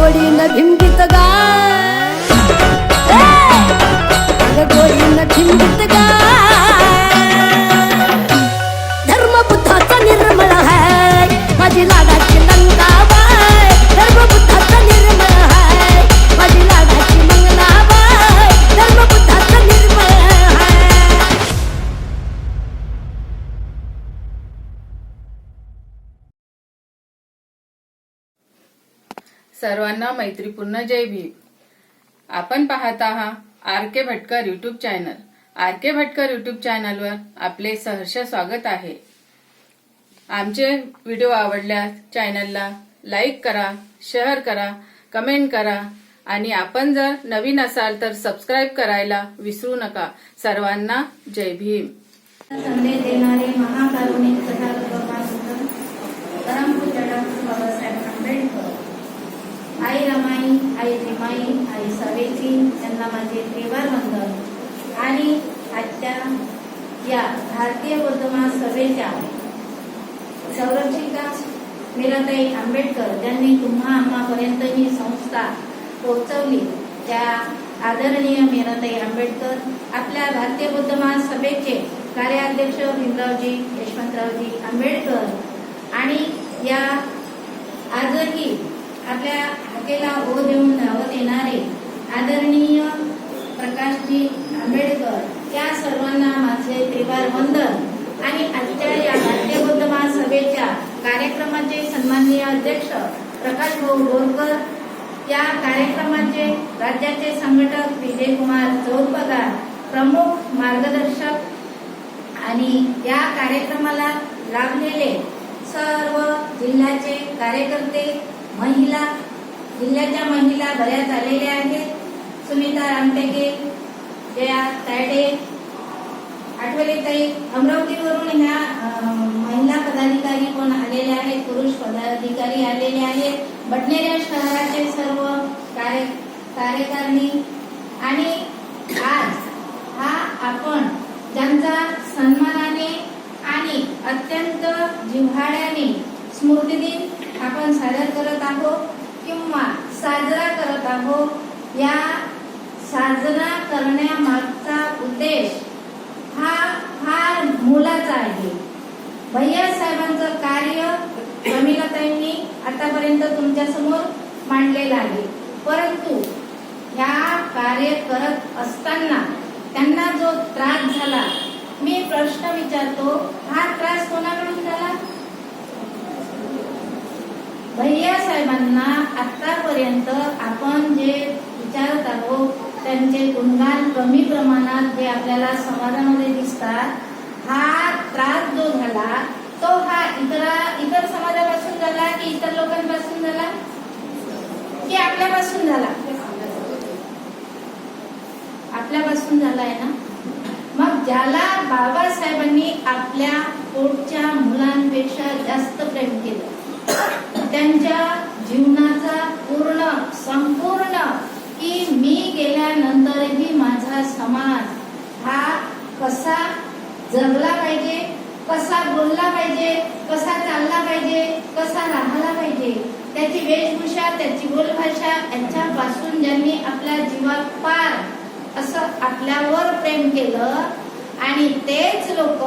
गोडीनं भीमगीत गाय ए! अगं गोडीनं भीमगीत गा धर्म बुद्धाचा निर्मळ है माझी लाडाची सर्वांना मैत्रीपूर्ण जय भीम. आपण पाहत आहात R K Bhatkar YouTube channel R K Bhatkar YouTube चॅनलवर आपले सहर्ष स्वागत आहे. आमचे व्हिडिओ आवडल्यास चॅनलला लाईक करा शेअर करा कमेंट करा आणि आपण जर नवीन असाल तर सबस्क्राईब करायला विसरू नका. सर्वांना जय भीम. संदेश देणारे महाकारुणिक तथागत परमपूज्य डॉक्टर बाबासाहेब आंबेडकर आई रमाई आई भीमाई आई सवेची यांना माझे त्रिवार वंदन. आणि आजच्या या भारतीय वर्धमान सभेच्या संरक्षिका मीराताई आंबेडकर ज्यांनी तुम्हा आम्हापर्यंत ही संस्था पोहोचवली. त्या आदरणीय मीराताई आंबेडकर आपल्या भारतीय बौद्ध महासभेचे कार्याध्यक्ष भीमरावजी यशवंतरावजी आंबेडकर आणि या आजही आपल्या हकेला ओ देऊन धावत येणारे आदरणीय प्रकाशजी आंबेडकर या सर्वांना माझे त्रिवार वंदन आणि आजच्या या भारतीय बौद्ध महासभेच्या कार्यक्रमाचे सन्माननीय अध्यक्ष प्रकाश भाऊ बोरकर या कार्यक्रमाचे राज्याचे संघटक विजयकुमार चौपगार प्रमुख मार्गदर्शक आणि या कार्यक्रमाला लाभलेले सर्व जिल्ह्याचे कार्यकर्ते महिला जिल्ह्याच्या महिला बऱ्याच आलेल्या आहेत. सुनीता रामटेके जया तायडे आठवलेताई अमरावतीवरून ह्या महिला पदाधिकारी पण आलेले आहेत पुरुष पदाधिकारी आलेले आहेत. बटनेऱ्या शहराचे सर्व कार्य कार्यकारिणी. आणि आज हा आपण ज्यांचा सन्मानाने आणि अत्यंत जिव्हाळ्याने स्मृतिदिन आपण सादर करत आहोत किंवा साजरा करत आहोत या साजरा करण्यामागचा उद्देश हा फार मोलाचा आहे. भैया साहेबांचं कार्य प्रमिलाताईंनी आतापर्यंत तुमच्यासमोर मांडलेलं आहे. परंतु या कार्य करत असताना त्यांना जो त्रास झाला मी प्रश्न विचारतो हा त्रास कोणाकडून झाला? भैया साहेबांना आतापर्यंत आपण जे विचारत आहोत त्यांचे गुणगान कमी प्रमाणात जे आपल्याला समाजामध्ये दिसतात हा त्रास जो झाला तो हा इतर इतर समाजापासून झाला की इतर लोकांपासून झाला? की आपल्यापासून झाला? आपल्यापासून झाला आहे ना? मग ज्याला बाबासाहेबांनी आपल्या पोटच्या मुलांपेक्षा जास्त प्रेम केलं त्यांच्या जीवनाचा पूर्ण संपूर्ण की मी गेल्यानंतरही माझा समाज हा कसा जगला पाहिजे कसा बोलला पाहिजे कसा चालला पाहिजे कसा राहिला पाहिजे त्याची वेशभूषा त्याची बोलभाषा यांच्यापासून ज्यांनी आपल्या जीवात पार असं आपल्यावर प्रेम केलं आणि तेच लोक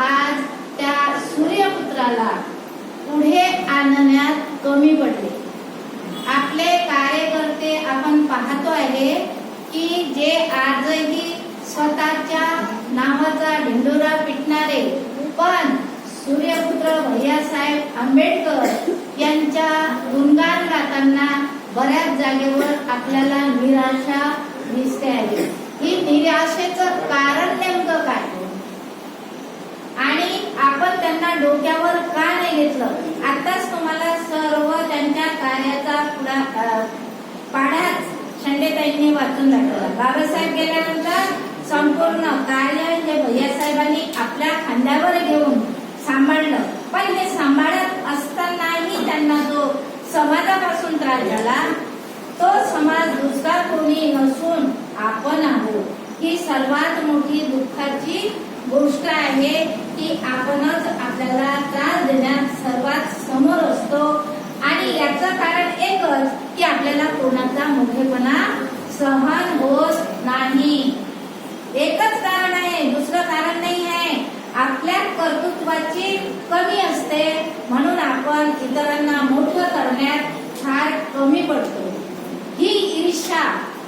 आज त्या सूर्यपुत्राला पुढे आणण्यात कमी पडले. आपले कार्यकर्ते आपण पाहतो आहे की जे आजही स्वतःच्या नावाचा ढिंडोरा पिटणारे पण सूर्यपुत्र भैयासाहेब आंबेडकर यांच्या गुणगान गाताना बऱ्याच जागेवर आपल्याला निराशा दिसते आहे. ही निराशेचं कारण नेमकं काय? त्यांना डोक्यावर का नाही घेतलं? आताच तुम्हाला सर्व त्यांच्या कार्याचा पुढा अ, पाढाच शेंडेताईंनी वाचून दाखवला. बाबासाहेब गेल्यानंतर संपूर्ण कार्य हे भैयासाहेबांनी आपल्या खांद्यावर घेऊन सांभाळलं. पण हे सांभाळत असतानाही त्यांना जो समाजापासून त्रास झाला तो समाज दुसरा कोणी नसून आपण आहोत. ही सर्वात मोठी दुःखाची गोष्ट आहे की आपणच आपल्याला त्रास देण्यात सर्वात समोर असतो. आणि याचं कारण एकच की आपल्याला कोणाचा मोठेपणा सहन होत नाही. एकच कारण आहे दुसरं कारण नाही आहे. आपल्या कर्तृत्वाची कमी असते म्हणून आपण इतरांना मोठं करण्यात फार कमी पडतो. ही ईर्षा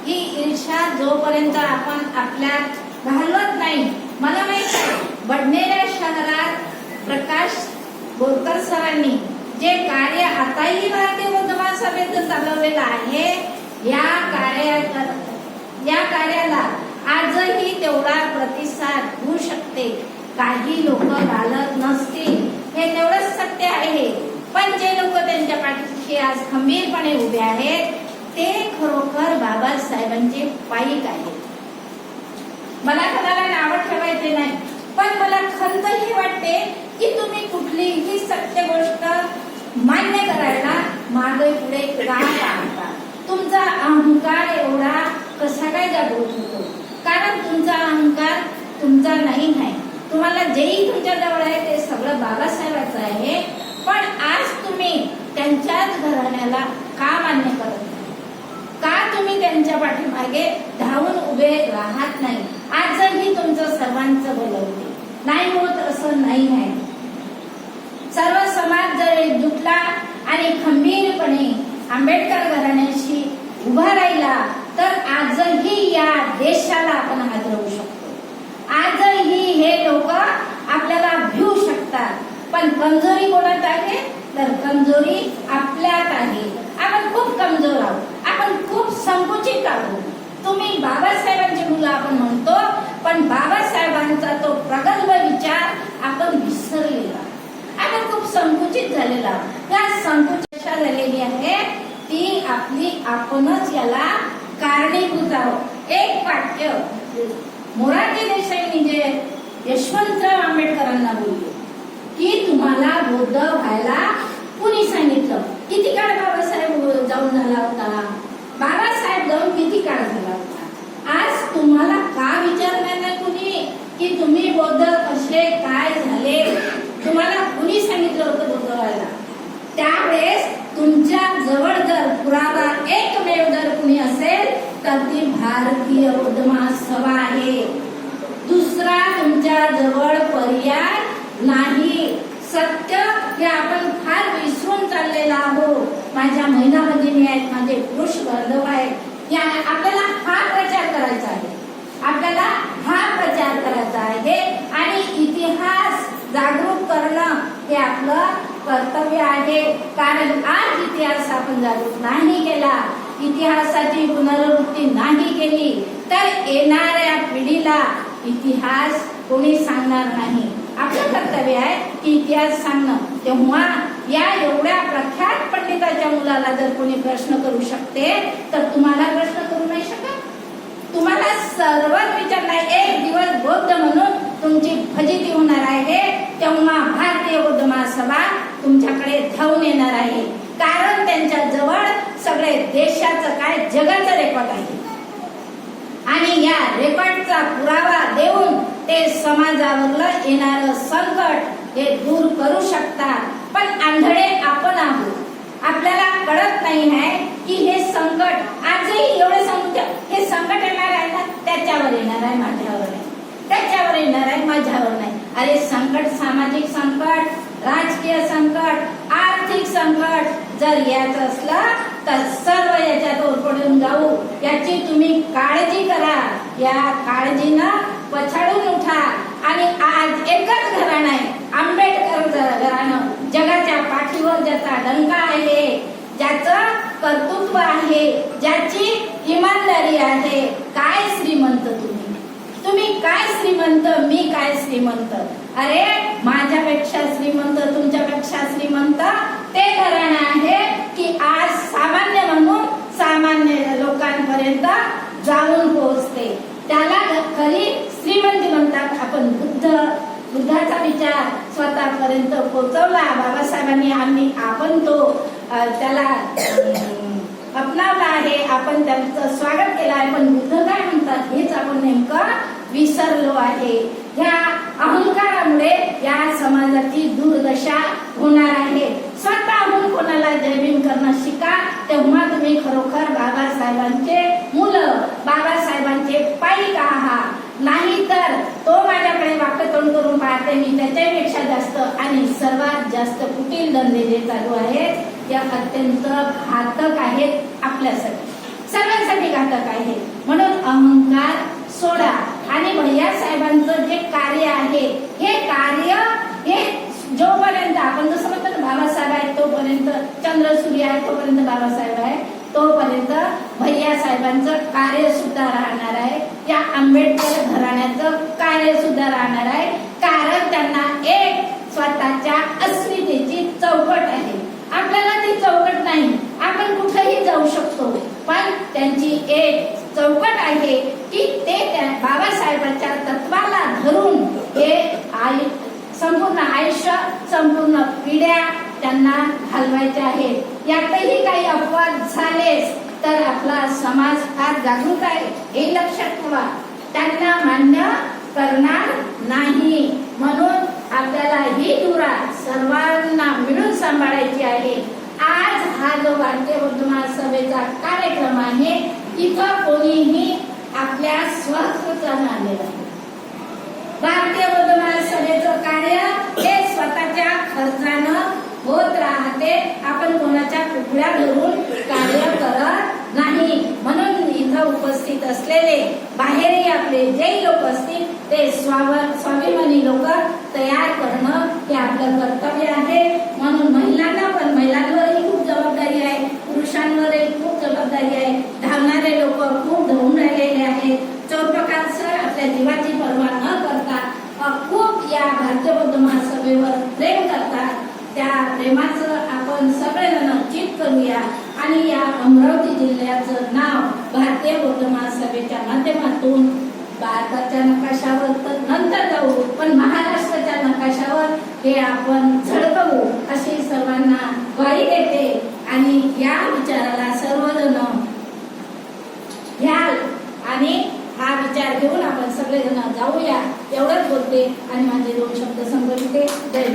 ही ईर्षा जोपर्यंत आपण आपल्यात घालवत नाही मला माहीत आहे बडनेरा शहरात प्रकाश बोरकर सरांनी जे कार्य आताही भारतीय बौद्ध सभेत चालवलेलं आहे या कार्या या कार्याला आजही तेवढा प्रतिसाद होऊ शकते. काही लोक घालत नसतील हे तेवढंच सत्य आहे. पण जे लोक त्यांच्या पाठीशी आज खंबीरपणे उभे आहेत ते खरोखर बाबासाहेबांचे पाईक आहेत. मला कोणाला नावं ठेवायचे नाही. पण मला खंत ही वाटते की तुम्ही कुठलीही सत्य गोष्ट मान्य करायला मागे पुढे का पाहता तुमचा अहंकार एवढा कसा काय जागृत होतो? कारण तुमचा अहंकार तुमचा नाही आहे तुम्हाला जेही तुमच्या जवळ आहे ते सगळं बाबासाहेबाचं आहे. पण आज तुम्ही त्यांच्याच घराण्याला का मान्य करत नाही? का तुम्ही त्यांच्या पाठीमागे धावून उभे राहत नाही? आजही तुमचं सर्वांचं भलं होते नाही होत असं नाही आहे. सर्व समाज जर एकजुटला आणि खंबीरपणे आंबेडकर घराण्याशी उभा राहिला तर आजही या देशाला आपण हादरवू शकतो. आजही हे लोक आपल्याला भिवू शकतात. पण कमजोरी कोणात आहे? तर कमजोरी आपल्यात आहे. आपण खूप कमजोर आहोत. आपण खूप संकुचित आहोत. तुम्ही बाबासाहेबांची मुलं आपण म्हणतो पण बाबासाहेबांचा तो प्रगल्भ विचार आपण विसरलेला. आपण खूप संकुचित झालेला. या संकुचित झालेली आहे? ती आपली आपणच याला कारणीभूत आहोत. एक वाक्य मोरारजी देसाईंनी जे यशवंतराव आंबेडकरांना बोलले की तुम्हाला बौद्ध व्हायला कुणी सांगितलं? किती काळ बाबासाहेब जाऊन झाला होता? बाबासाहेब काळ झाला होता. आज तुम्हाला का विचारणार नाही कुणी? की तुम्ही बौद्ध कसे काय झाले? तुम्हाला कुणी सांगितलं होतं बौद्ध व्हायला? त्यावेळेस तुमच्या जवळ जर पुरावा एकमेव जर कुणी असेल तर ती भारतीय बौद्ध महासभा आहे. दुसरा तुमच्या जवळ पर्याय नाही. सत्य हे आपण फार विसरून चाललेलो आहोत. माझ्या महिना भगिनी आहेत माझे पुरुष बांधव आहेत. या आपल्याला हा प्रचार करायचा आहे. आपल्याला हा प्रचार करायचा आहे आणि इतिहास जागरूक करणं हे आपलं कर्तव्य आहे. कारण आज इतिहास आपण जागरूक नाही केला इतिहासाची पुनरावृत्ती नाही केली तर येणाऱ्या पिढीला इतिहास कोणी सांगणार नाही. आपलं कर्तव्य आहे की इतिहास सांगणं. तेव्हा या एवढ्या प्रख्यात पंडिताच्या मुलाला जर कोणी प्रश्न करू शकते तर तुम्हाला प्रश्न करू नाही शकत. तुम्हाला सर्वच विचारणार एक दिवस बौद्ध म्हणून तुमची फजिती होणार आहे तेव्हा भारतीय बौद्ध महासभा तुमच्याकडे धावून येणार आहे. कारण त्यांच्या जवळ सगळे देशाचं काय जगाचं रेकॉर्ड आहे. आणि या रेकॉर्डचा पुरावा देऊन ते समाजावरलं येणारं संकट हे दूर करू शकतात. पण आंधळे आपण आहोत. आपल्याला कळत नाही आहे की हे संकट आजही एवढे संकट हे संकट येणार आहे ना त्याच्यावर येणार आहे माझ्यावर आहे त्याच्यावर येणार आहे माझ्यावर नाही. अरे संकट सामाजिक संकट राजकीय संकट आर्थिक संकट जर याच असलं तर सर्व याच्यात ओरपडून जाऊ. याची तुम्ही काळजी करा. या काळजीनं पछाडून उठा. आणि आज एकच घराणं आहे आंबेडकर घराणं. जगाच्या पाठीवर ज्याचा डंका आहे ज्याचं कर्तृत्व आहे ज्याची इमानदारी आहे काय श्रीमंत तुम्ही? तुम्ही काय श्रीमंत मी काय श्रीमंत? अरे माझ्यापेक्षा श्रीमंत तुमच्यापेक्षा श्रीमंत? ते घराणं आहे की आज सामान्य म्हणून सामान्य लोकांपर्यंत जाऊन पोहोचते. त्याला खरी श्रीमंती म्हणतात आपण बुद्ध. बुद्धाचा विचार स्वतःपर्यंत पोहोचवला. बाबासाहेबांनी आम्ही आपण तो त्याला अपनावला आहे. आपण त्यांचं स्वागत केलं आहे. पण बुद्ध काय म्हणतात? हेच आपण नेमकं विसरलो आहे. ह्या अहंकारामुळे या समाजाची दुर्दशा होणार आहे. स्वतःहून कोणाला जयभीम करणं शिका. तेव्हा तुम्ही खरोखर बाबासाहेबांचे मुलं बाबासाहेबांचे पायिका आहात. नाही तर तो माझ्याकडे वाक्य तोंड करून पाहते. मी त्याच्यापेक्षा जास्त आणि सर्वात जास्त कुटील धंदे जे चालू आहेत या अत्यंत घातक आहेत आपल्यासाठी. सर्वांसाठी घातक आहे म्हणून अहंकार सोडा. आणि भैया साहेबांचं जे कार्य आहे हे कार्य हे जोपर्यंत आपण जसं म्हणतो ना बाबासाहेब आहेत तोपर्यंत चंद्र सूर्य आहे तोपर्यंत बाबासाहेब आहे तोपर्यंत भैया साहेबांचं कार्य सुद्धा राहणार आहे. या आंबेडकर घराण्याचं कार्य सुद्धा राहणार आहे. कारण त्यांना एक स्वतःच्या अस्मितेची चौकट आहे. आपल्याला ती चौकट नाही. आपण कुठेही जाऊ शकतो. पण त्यांची एक चौकट आहे की ते त्या बाबासाहेबांच्या तत्वाला धरून हे आयु संपूर्ण आयुष्य संपूर्ण पिढ्या त्यांना घालवायचे आहेत यातही काही अपवाद झालेच तर आपला समाज फार जागरूक आहे. हे लक्षात ठेवा. त्यांना मान्य करणार नाही. म्हणून आपल्याला ही दुरा सर्वांना मिळून सांभाळायची आहे. आज हा जो भारतीय वर्तमान सभेचा कार्यक्रम आहे तिथं कोणीही आपल्या स्वखर्चानं आलेला आहे भारतीय बौद्ध सभेचं कार्य हे स्वतःच्या खर्चानं होत राहते. आपण कोणाच्या कुकड्या धरून कार्य करत नाही. म्हणून इथं उपस्थित असलेले बाहेरही आपले जे लोक असतील ते स्वाव स्वाभिमानी लोक तयार करणं हे आपलं कर्तव्य आहे. म्हणून महिलांना पण महिलांवरही खूप जबाबदारी आहे. पुरुषांवरही खूप जबाबदारी आहे. धावणारे लोक खूप धावून राहिलेले आहेत. चौप्रकार आपल्या जीवाची पर्वा न करता खूप या भारतीय बौद्ध महासभेवर प्रेम करतात. त्या प्रेमाचं आपण सगळेजण चित करूया. आणि या अमरावती जिल्ह्याचं नाव भारतीय बौद्ध सभेच्या माध्यमातून भारताच्या नकाशावर तर नंतर जाऊ पण महाराष्ट्राच्या नकाशावर हे आपण झळकवू अशी सर्वांना ग्वाही देते. आणि या विचाराला सर्वजण घ्याल आणि हा विचार घेऊन आपण सगळेजण जाऊया. एवढंच बोलते आणि माझे दोन शब्द संपविते. जय